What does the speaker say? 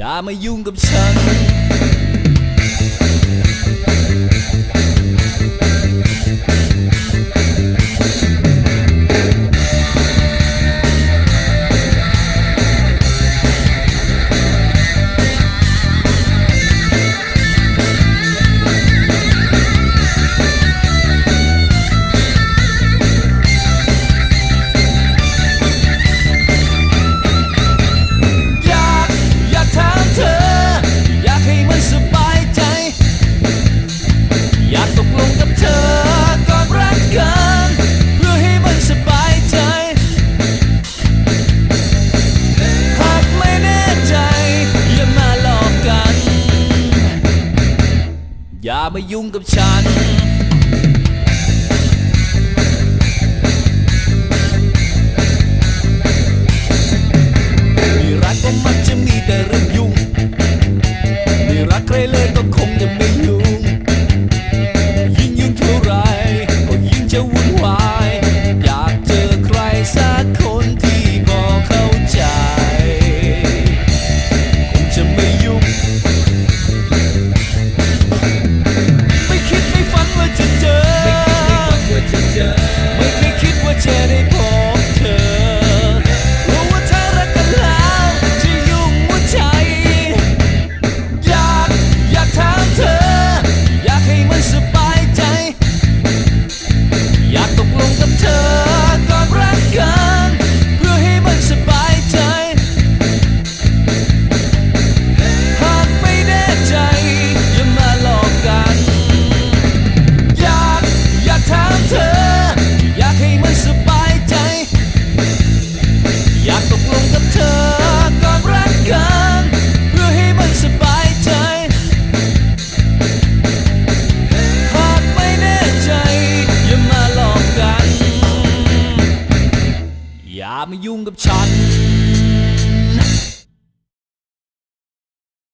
อย่ามายุ่งกับฉัน มายุ่งกับฉัน อย่ามายุ่งกับฉัน